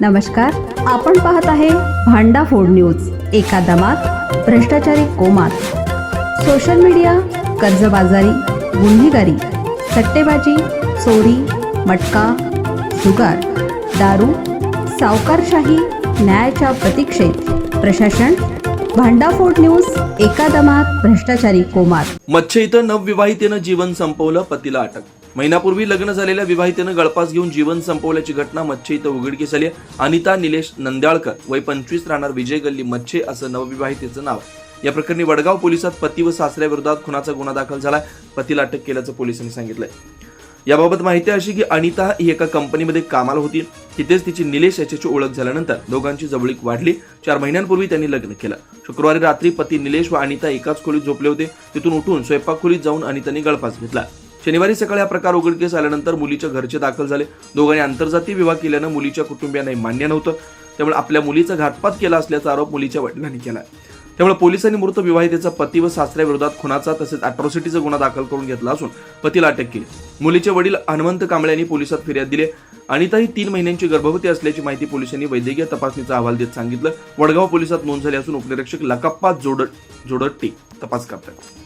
नमस्कार आपण पाहत आहे भांडा फोड न्यूज एका दमात भ्रष्टाचारी कोमात. सोशल मीडिया कर्जबाजारी गुन्हेगारी सट्टेबाजी चोरी मटका जुगार दारू सावकारशाही न्यायाच्या प्रतीक्षेत. प्रशासन भांडाफोड न्यूज एका दमात भ्रष्टाचारी कोमात. मच्छे इथं नवविवाहितेनं जीवन संपवलं पतीला अटक. महिनापूर्वी लग्न झालेल्या विवाहितेनं गळपास घेऊन जीवन संपवल्याची घटना मच्छे इथं उघडकीस आली अनिता निलेश नंद्याळकर वय पंचवीस राहणार विजय गल्ली मच्छे असं नवविवाहितेचं नाव. या प्रकरणी वडगाव पोलिसात पती व सासऱ्याविरोधात खुनाचा गुन्हा दाखल झालाय. पतीला अटक केल्याचं पोलिसांनी सांगितलंय. याबाबत माहिती अशी की अनिता ही एका कंपनीमध्ये कामाला होती. तिथेच तिची निलेश याच्याची ओळख झाल्यानंतर दोघांची जवळीक वाढली. चार महिन्यांपूर्वी त्यांनी लग्न केलं. शुक्रवारी रात्री पती निलेश व अनिता एकाच खोलीत झोपले होते. तिथून उठून स्वयंपाक खोलीत जाऊन अनितानी गळफास घेतला. शनिवारी सकाळी हा प्रकार उघडकीस आल्यानंतर मुलीच्या घरचे दाखल झाले. दोघांनी आंतरजातीय विवाह केल्यानं मुलीच्या कुटुंबियांनाही मान्य नव्हतं. त्यामुळे आपल्या मुलीचा घातपात केला असल्याचा आरोप मुलीच्या वडिलांनी केला त्यामुळे पोलिसांनी मृत विवाहितेचा पती व सासऱ्याविरोधात खुनाचा तसेच अॅट्रॉसिटीचा गुन्हा दाखल करून घेतला असून पतीला अटक केली. मुलीचे वडील हनुमंत कांबळे यांनी पोलिसात फिर्याद दिली अनिता ही तीन महिन्यांची गर्भवती असल्याची माहिती पोलिसांनी वैद्यकीय तपासणीचा अहवाल देत सांगितलं. वडगाव पोलिसात नोंद झाली असून उपनिरीक्षक लकाप्पा जोड जोडट्टी तपास करतात